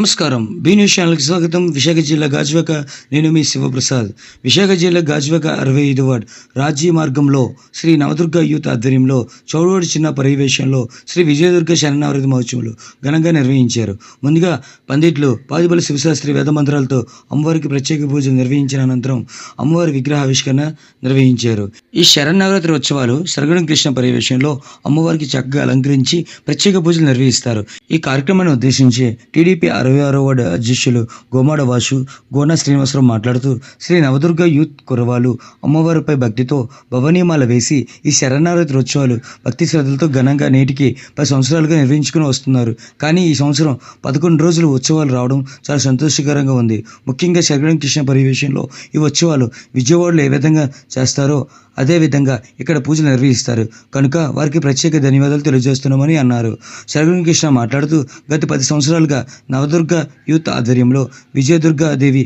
నమస్కారం. Be news ఛానల్కి స్వాగతం. విశాఖ జిల్లా గాజువాక. నేను మీ శివప్రసాద్. విశాఖ జిల్లా గాజువాక అరవై ఐదు వార్డ్ రాజీ మార్గంలో శ్రీ నవదుర్గ యూత్ ఆధ్వర్యంలో చౌడవాడి చిన్న పర్యవేశంలో శ్రీ విజయదుర్గ శరణావృత మహోత్సవాలు ఘనంగా నిర్వహించారు. ముందుగా పండిట్లు పాదిబల శివశాస్త్రి వేద మంత్రాలతో అమ్మవారికి ప్రత్యేక పూజలు నిర్వహించిన అనంతరం అమ్మవారి విగ్రహ ఆవిష్కరణ నిర్వహించారు. ఈ శరణావరాత్రి ఉత్సవాలు సరగడం కృష్ణ పర్యవేశంలో అమ్మవారికి చక్కగా అలంకరించి ప్రత్యేక పూజలు నిర్వహిస్తారు. ఈ కార్యక్రమాన్ని ఉద్దేశించి టీడీపీ అరవై ఆరో వార్డు అధ్యక్షులు గోమాడ వాసు గోనా శ్రీనివాసరావు మాట్లాడుతూ శ్రీ నవదుర్గ యూత్ కురవాలు అమ్మవారిపై భక్తితో భవనీమాల వేసి ఈ శరణారతి ఉత్సవాలు భక్తి శ్రద్ధలతో ఘనంగా నేటికి పది సంవత్సరాలుగా నిర్వహించుకుని వస్తున్నారు. కానీ ఈ సంవత్సరం పదకొండు రోజులు ఉత్సవాలు రావడం చాలా సంతోషకరంగా ఉంది. ముఖ్యంగా శరగడం కృష్ణ పర్యవేక్షణలో ఈ ఉత్సవాలు విజయవాడలో ఏ విధంగా చేస్తారో అదేవిధంగా ఇక్కడ పూజలు నిర్వహిస్తారు. కనుక వారికి ప్రత్యేక ధన్యవాదాలు తెలియజేస్తున్నామని అన్నారు. శరగడం కృష్ణ మాట్లాడుతూ గత పది సంవత్సరాలుగా నవదుర్గ యూత్ ఆధ్వర్యంలో విజయదుర్గా దేవి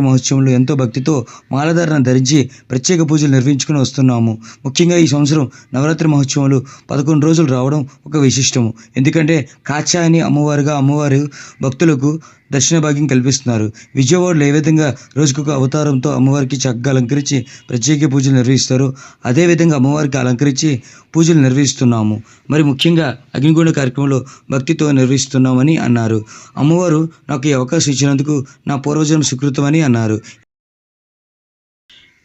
మహోత్సవంలో ఎంతో భక్తితో మాలధారణ ధరించి ప్రత్యేక పూజలు నిర్వహించుకుని వస్తున్నాము. ముఖ్యంగా ఈ సంవత్సరం నవరాత్రి మహోత్సవాలు పదకొండు రోజులు రావడం ఒక విశిష్టము. ఎందుకంటే కాచాయని అమ్మవారుగా అమ్మవారు భక్తులకు దర్శన భాగ్యం కల్పిస్తున్నారు. విజయవాడలో ఏ విధంగా రోజుకొక అవతారంతో అమ్మవారికి చక్కగా అలంకరించి ప్రత్యేక పూజలు నిర్వహిస్తారు అదేవిధంగా అమ్మవారికి అలంకరించి పూజలు నిర్వహిస్తున్నాము. మరి ముఖ్యంగా అగ్నిగుండ కార్యక్రమంలో భక్తితో నిర్వహిస్తున్నామని అన్నారు. అమ్మవారు నాకు ఈ అవకాశం ఇచ్చినందుకు నా పూర్వజన్మ సుకృతమని అన్నారు.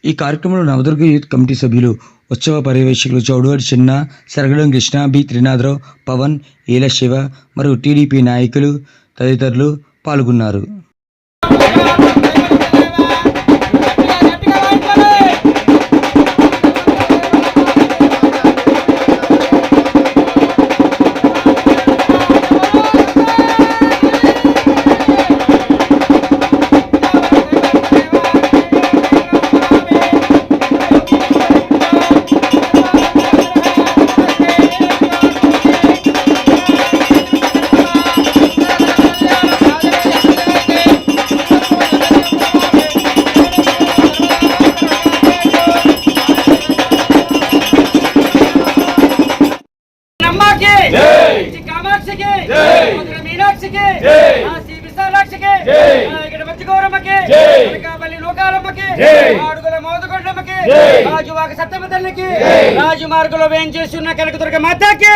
ఈ కార్యక్రమంలో నవదుర్గ యూత్ కమిటీ సభ్యులు ఉత్సవ పర్యవేక్షకులు చౌడవాడి చిన్న సరగడం కృష్ణ బి త్రినాథరావు పవన్ ఈల శివ మరియు టీడీపీ నాయకులు తదితరులు పాల్గొన్నారు. రాజువాక సత్తమ్మ తల్లికి రాజు మార్గంలో వేయించేస్తున్న కనకదుర్గ మాతాకి!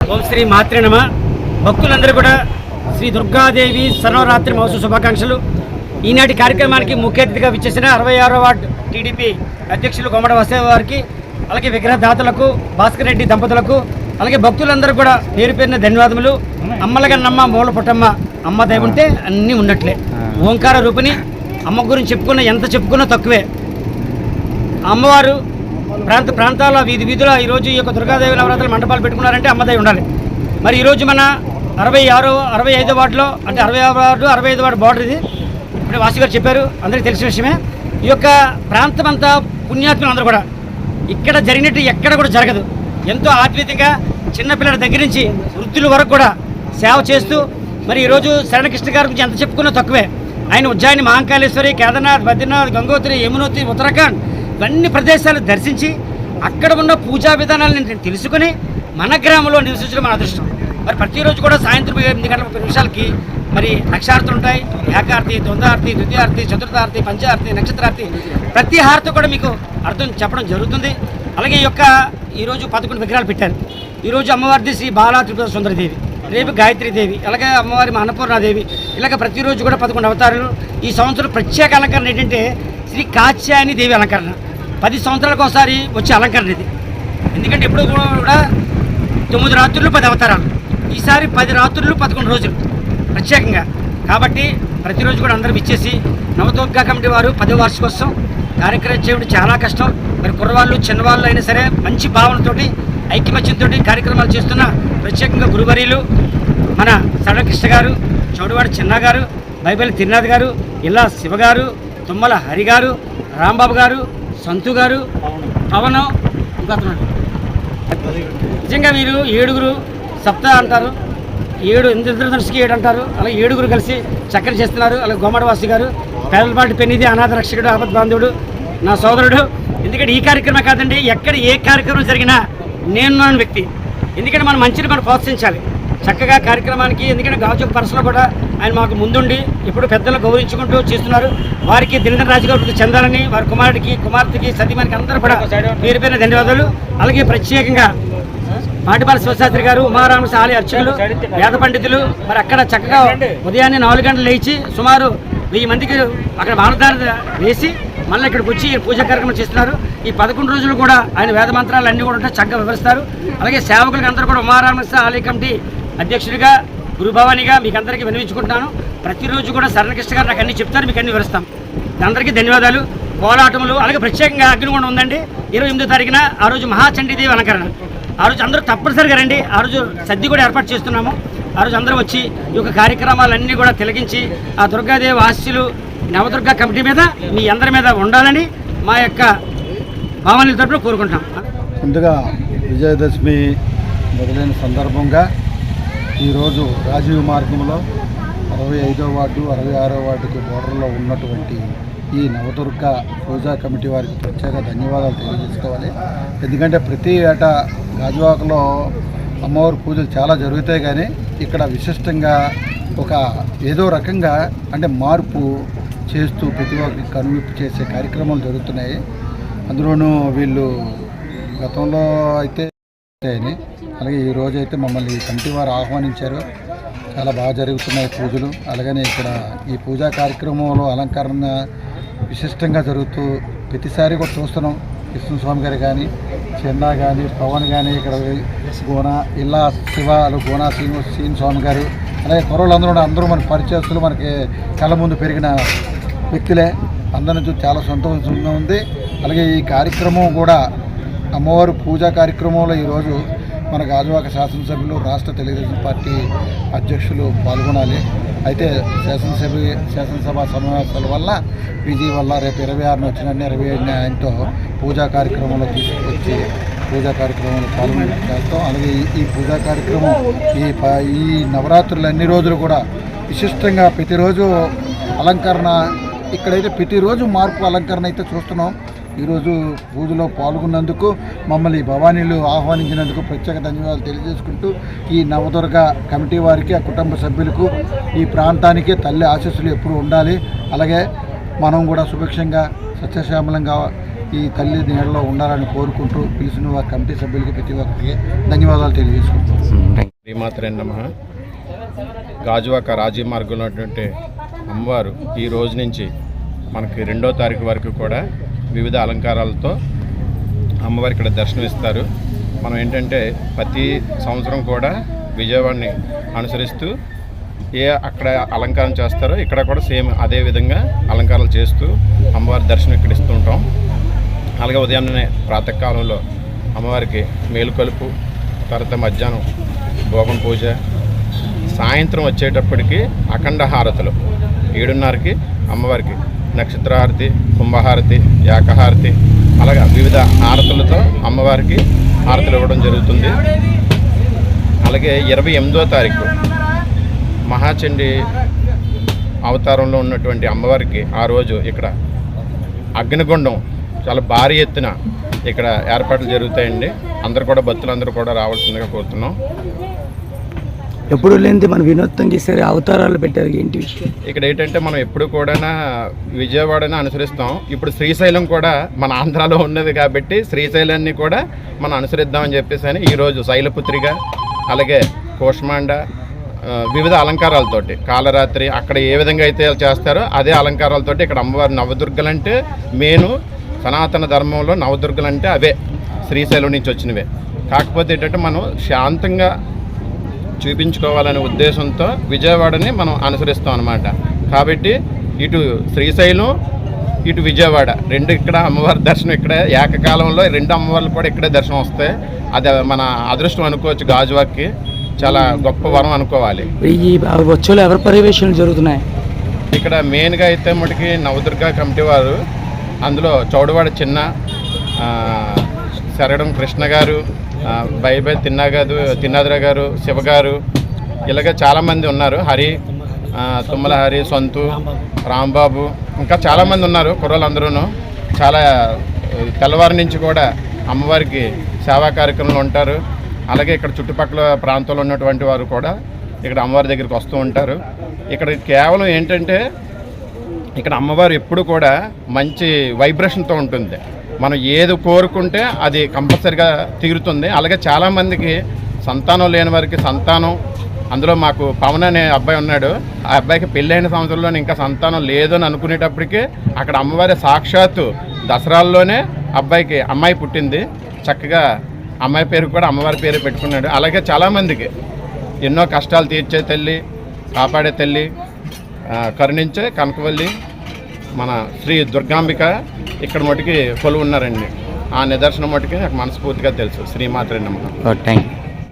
ఓం శ్రీ మాత్రే నమ. భక్తులందరూ కూడా శ్రీ దుర్గాదేవి సర్వరాత్రి మహోత్సవ శుభాకాంక్షలు. ఈనాటి కార్యక్రమానికి ముఖ్య అతిథిగా విచ్చేసిన అరవై ఆరో వార్డు టీడీపీ అధ్యక్షులు కొమ్మడ వసే వారికి అలాగే విగ్రహదాతలకు భాస్కర్ రెడ్డి దంపతులకు అలాగే భక్తులందరూ కూడా పేరు పేరున ధన్యవాదములు. అమ్మలగన్నమ్మ మూల పుట్టమ్మ అమ్మ దయ ఉంటే అన్నీ ఉన్నట్లే. ఓంకార రూపిణి అమ్మ గురించి చెప్పుకున్న ఎంత చెప్పుకున్నా తక్కువే. అమ్మవారు ప్రాంత ప్రాంతాల వీధి వీధుల ఈరోజు ఈ యొక్క దుర్గాదేవి నవరాత్రుల మండపాలు పెట్టుకున్నారంటే అమ్మదై ఉండాలి. మరి ఈరోజు మన అరవై ఆరో అరవై ఐదో వార్డులో అంటే అరవై ఆరు వార్డు అరవై ఐదు వార్డు బార్డర్ ఇది. ఇప్పుడు వాసి గారు చెప్పారు అందరికీ తెలిసిన విషయమే. ఈ యొక్క ప్రాంతం అంతా పుణ్యాత్ములు అందరూ కూడా. ఇక్కడ జరిగినట్టు ఎక్కడ కూడా జరగదు. ఎంతో ఆత్మీయతగా చిన్నపిల్లల దగ్గర నుంచి వృద్ధుల వరకు కూడా సేవ చేస్తూ మరి ఈరోజు శరణకృష్ణ గారి గురించి ఎంత చెప్పుకున్నా తక్కువే. ఆయన ఉజ్జాయిని మహాకాళేశ్వరి కేదార్నాథ్ బద్రీనాథ్ గంగోత్రి యమునోత్రి ఉత్తరాఖండ్ ఇవన్నీ ప్రదేశాలు దర్శించి అక్కడ ఉన్న పూజా విధానాలను నేను తెలుసుకుని మన గ్రామంలో నివసించడం మన అదృష్టం. మరి ప్రతిరోజు కూడా సాయంత్రం ఎనిమిది గంటల ముప్పై నిమిషాలకి మరి లక్షారతులు ఉంటాయి. ఏకార్తి ద్వందార్తి ద్వితీయార్తి చతుర్థార్తి పంచార్తి నక్షత్రార్తి ప్రతి హారతి కూడా మీకు అర్థం చెప్పడం జరుగుతుంది. అలాగే ఈ యొక్క ఈరోజు పదకొండు విగ్రహాలు పెట్టారు. ఈరోజు అమ్మవారిది శ్రీ బాలా త్రిపుర సుందరదేవి రేపు గాయత్రీదేవి అలాగే అమ్మవారి అన్నపూర్ణాదేవి ఇలాగ ప్రతిరోజు కూడా పదకొండు అవతారాలు. ఈ సంవత్సరం ప్రత్యేక అలంకరణ ఏంటంటే శ్రీ కాత్యాయని దేవి అలంకరణ. పది సంవత్సరాలకు ఒకసారి వచ్చే అలంకరణ ఇది. ఎందుకంటే ఎప్పుడు కూడా తొమ్మిది రాత్రులు పది అవతారాలు. ఈసారి పది రాత్రులు పదకొండు రోజులు ప్రత్యేకంగా. కాబట్టి ప్రతిరోజు కూడా అందరం ఇచ్చేసి నవదుర్గా కమిటీ వారు పదో వార్షికోత్సవం. కార్యక్రమం చేయడం చాలా కష్టం. మరి కుర్రవాళ్ళు చిన్నవాళ్ళు అయినా సరే మంచి భావనతోటి ఐక్యమత్యంతో కార్యక్రమాలు చేస్తున్న ప్రత్యేకంగా గురువర్యులు మన సడకృష్ణ గారు చౌడవాడ చిన్న గారు బైబిల్ తిరునాథ్ గారు ఇలా శివ గారు తుమ్మల హరి గారు రాంబాబు గారు సంతు గారు పవన్ ఇంకా నిజంగా మీరు ఏడుగురు సప్త అంటారు ఏడు ఇంద్రధనుసుకి ఏడు అంటారు అలాగే ఏడుగురు కలిసి చక్కెర చేస్తున్నారు అలా గోమడవాసి గారు పేదలపాటి పెన్నిది అనాథ రక్షకుడు ఆపద్ బాంధవుడు నా సోదరుడు. ఎందుకంటే ఈ కార్యక్రమం కాదండి ఎక్కడ ఏ కార్యక్రమం జరిగినా నేను వ్యక్తి. ఎందుకంటే మనం మంచిని మనం ప్రోత్సహించాలి. చక్కగా కార్యక్రమానికి ఎందుకంటే గాజు పరసలో కూడా ఆయన మాకు ముందుండి ఇప్పుడు పెద్దలు గౌరవించుకుంటూ చేస్తున్నారు. వారికి దినదిన రాజుగారికి చెందాలని వారి కుమారుడికి కుమార్తెకి సతీమానికి అందరూ కూడా పేరు పేరు ధన్యవాదాలు. అలాగే ప్రత్యేకంగా పాటిపాల శివశాస్త్రి గారు ఉమారామ ఆలయ అర్చకులు వేద పండితులు మరి అక్కడ చక్కగా ఉదయాన్నే నాలుగు గంటలు లేచి సుమారు వెయ్యి మందికి అక్కడ బాణదార వేసి మళ్ళీ ఇక్కడికి వచ్చి పూజా కార్యక్రమం చేస్తున్నారు. ఈ పదకొండు రోజులు కూడా ఆయన వేద మంత్రాలు అన్నీ కూడా ఉంటాయి చక్కగా వివరిస్తారు. అలాగే సేవకులకు అందరూ కూడా ఉమారామ ఆలయ కమిటీ అధ్యక్షుడిగా గురుభవానిగా మీకు అందరికీ వినిపించుకుంటున్నాను ప్రతిరోజు కూడా శరణకృష్ణ గారు నాకు అన్ని చెప్తారు మీకు అన్ని వివరిస్తాం. అందరికీ ధన్యవాదాలు. కోలాటములు అలాగే ప్రత్యేకంగా అగ్నిగుండం ఉందండి. ఇరవై ఎనిమిదో తారీఖున ఆ రోజు మహాచండీదేవి అలంకరణ. ఆ రోజు అందరూ తప్పనిసరిగా రండి. ఆ రోజు సద్ది కూడా ఏర్పాటు చేస్తున్నాము. ఆ రోజు అందరూ వచ్చి ఈ యొక్క కార్యక్రమాలన్నీ కూడా తిలగించి ఆ దుర్గాదేవి ఆశీస్సులు నవదుర్గా కమిటీ మీద మీ అందరి మీద ఉండాలని మా యొక్క భావాన్ని తరపున కోరుకుంటాం ముందుగా విజయదశమి మొదలైన సందర్భంగా ఈరోజు రాజీవ్ మార్గంలో అరవై ఐదో వార్డు అరవై ఆరో వార్డుకి బోర్డర్లో ఉన్నటువంటి ఈ నవదుర్గ పూజా కమిటీ వారికి ప్రత్యేక ధన్యవాదాలు తెలియజేసుకోవాలి. ఎందుకంటే ప్రతి ఏటా గాజువాకలో అమ్మవారి పూజలు చాలా జరుగుతాయి కానీ ఇక్కడ విశిష్టంగా ఒక ఏదో రకంగా అంటే మార్పు చేస్తూ ప్రతి ఒక్కరికి కనువిప్పు చేసే కార్యక్రమాలు జరుగుతున్నాయి. అందులోనూ వీళ్ళు గతంలో అయితే అని అలాగే ఈ రోజు అయితే మమ్మల్ని కంటి కమిటీ వారు ఆహ్వానించారు. చాలా బాగా జరుగుతున్నాయి పూజలు. అలాగనే ఇక్కడ ఈ పూజా కార్యక్రమంలో అలంకరణ విశిష్టంగా జరుగుతూ ప్రతిసారి కూడా చూస్తున్నాం. కృష్ణస్వామి గారు కానీ చందా కానీ పవన్ కానీ ఇక్కడ గోనా ఇల్లా శివ గోనా శ్రీను శ్రీను స్వామి గారు అలాగే కుర్రలందరూ అందరూ మన పరిచయస్తులు. మనకి కళ్ళ ముందు పెరిగిన వ్యక్తులే. అందరి నుంచి చాలా సంతోషంగా ఉంది. అలాగే ఈ కార్యక్రమం కూడా అమ్మవారు పూజా కార్యక్రమంలో ఈరోజు మన గాజువాక శాసనసభ్యులు రాష్ట్ర తెలుగుదేశం పార్టీ అధ్యక్షులు పాల్గొనాలి. అయితే శాసనసభ శాసనసభ సమావేశాల వల్ల బిజీ వల్ల రేపు ఇరవై ఆరున వచ్చిన ఇరవై ఏడున ఆయనతో పూజా కార్యక్రమంలో తీసుకొచ్చి పూజా కార్యక్రమంలో పాల్గొని అలాగే ఈ- ఈ పూజా కార్యక్రమం ఈ ప- ఈ నవరాత్రులు అన్ని రోజులు కూడా విశిష్టంగా ప్రతిరోజు అలంకరణ ఇక్కడైతే ప్రతిరోజు మార్పు అలంకరణ అయితే చూస్తున్నాం. ఈరోజు పూజలో పాల్గొన్నందుకు మమ్మల్ని భవానీలు ఆహ్వానించినందుకు ప్రత్యేక ధన్యవాదాలు తెలియజేసుకుంటూ ఈ నవదుర్గ కమిటీ వారికి ఆ కుటుంబ సభ్యులకు ఈ ప్రాంతానికి తల్లి ఆశీస్సులు ఎప్పుడు ఉండాలి. అలాగే మనం కూడా సుభిక్షంగా సత్యశ్యామలంగా ఈ తల్లి నీడలో ఉండాలని కోరుకుంటూ పిలిచిన వారి కమిటీ సభ్యులకి ప్రతి ఒక్కరికి ధన్యవాదాలు తెలియజేసుకుంటున్నాం శ్రీమాత్రే నమ. గాజువాక రాజీ మార్గంలో ఉన్నటువంటి అమ్మవారు ఈ రోజు నుంచి మనకి రెండో తారీఖు వరకు కూడా వివిధ అలంకారాలతో అమ్మవారి ఇక్కడ దర్శనమిస్తారు. మనం ఏంటంటే ప్రతి సంవత్సరం కూడా విజయవాడని అనుసరిస్తూ ఏ అక్కడ అలంకారం చేస్తారో ఇక్కడ కూడా సేమ్ అదే విధంగా అలంకారాలు చేస్తూ అమ్మవారి దర్శనం ఇక్కడ ఇస్తుంటాం అలాగే ఉదయాన్నే ప్రాతకాలంలో అమ్మవారికి మేలుకొలుపు తర్వాత మధ్యాహ్నం భోగం పూజ సాయంత్రం వచ్చేటప్పటికి అఖండ హారతులు. ఏడున్నరకి అమ్మవారికి నక్షత్రహారతి కుంభహారతి యాకహారతి అలాగా వివిధ హారతులతో అమ్మవారికి హారతులు ఇవ్వడం జరుగుతుంది. అలాగే ఇరవై ఎనిమిదో తారీఖు మహాచండి అవతారంలో ఉన్నటువంటి అమ్మవారికి ఆ రోజు ఇక్కడ అగ్నిగుండం చాలా భారీ ఎత్తున ఇక్కడ ఏర్పాట్లు జరుగుతాయండి. అందరు కూడా భక్తులందరూ కూడా రావాల్సిందిగా కోరుతున్నాం. ఎప్పుడు లేనిది మన వినోదం ఈసారి అవతారాలు పెట్టారు ఏంటి? ఇక్కడ ఏంటంటే మనం ఎప్పుడు కూడా విజయవాడని అనుసరిస్తాం. ఇప్పుడు శ్రీశైలం కూడా మన ఆంధ్రాలో ఉన్నది కాబట్టి శ్రీశైలాన్ని కూడా మనం అనుసరిద్దామని చెప్పేసి అని ఈరోజు శైలపుత్రిగా అలాగే కోష్మాండ వివిధ అలంకారాలతోటి కాలరాత్రి అక్కడ ఏ విధంగా అయితే చేస్తారో అదే అలంకారాలతోటి ఇక్కడ అమ్మవారి నవదుర్గలంటే మెయిన్ సనాతన ధర్మంలో నవదుర్గలంటే అవే శ్రీశైలం నుంచి వచ్చినవే. కాకపోతే ఏంటంటే మనం శాంతంగా చూపించుకోవాలనే ఉద్దేశంతో విజయవాడని మనం అనుసరిస్తాం అనమాట కాబట్టి ఇటు శ్రీశైలం ఇటు విజయవాడ. రెండు ఇక్కడ అమ్మవారి దర్శనం ఇక్కడ. ఏకకాలంలో రెండు అమ్మవార్లు కూడా ఇక్కడే దర్శనం వస్తాయి. అది మన అదృష్టం అనుకోవచ్చు గాజువాక్కి. చాలా గొప్ప వరం అనుకోవాలి. ఈ వచ్చేలో ఎవరి పర్యవేక్షణలు జరుగుతున్నాయి? ఇక్కడ మెయిన్గా అయితే మటుకి నవదుర్గ కమిటీ వారు అందులో చౌడవాడ చిన్న శరడం కృష్ణ గారు బై బై తిన్నాగారు తిన్నాదుర గారు శివ గారు. ఇలాగ చాలామంది ఉన్నారు. హరి తుమ్మల హరి సొంతు రాంబాబు. ఇంకా చాలామంది ఉన్నారు కుర్రలందరూ చాలా తెల్లవారి నుంచి కూడా అమ్మవారికి సేవా కార్యక్రమాలు ఉంటారు. అలాగే ఇక్కడ చుట్టుపక్కల ప్రాంతంలో ఉన్నటువంటి వారు కూడా ఇక్కడ అమ్మవారి దగ్గరికి వస్తూ ఉంటారు. ఇక్కడ కేవలం ఏంటంటే ఇక్కడ అమ్మవారు ఎప్పుడు కూడా మంచి వైబ్రేషన్తో ఉంటుంది. మనం ఏది కోరుకుంటే అది కంపల్సరిగా తీరుతుంది. అలాగే చాలామందికి సంతానం లేని వారికి సంతానం అందులో మాకు పవన్ అనే అబ్బాయి ఉన్నాడు. ఆ అబ్బాయికి పెళ్ళైన సంవత్సరంలో ఇంకా సంతానం లేదు అని అనుకునేటప్పటికీ అక్కడ అమ్మవారి సాక్షాత్తు దసరాల్లోనే అబ్బాయికి అమ్మాయి పుట్టింది. చక్కగా అమ్మాయి పేరు కూడా అమ్మవారి పేరు పెట్టుకున్నాడు. అలాగే చాలామందికి ఎన్నో కష్టాలు తీర్చే తల్లి కాపాడే తల్లి కరుణించే కనకవల్లి మన శ్రీ దుర్గాంబిక ఇక్కడ మటుకి కొలువు ఉన్నారండి ఆ నిదర్శనం మటుకి నాకు మనస్ఫూర్తిగా తెలుసు. శ్రీమాత్రే నమ్మకం థ్యాంక్ యూ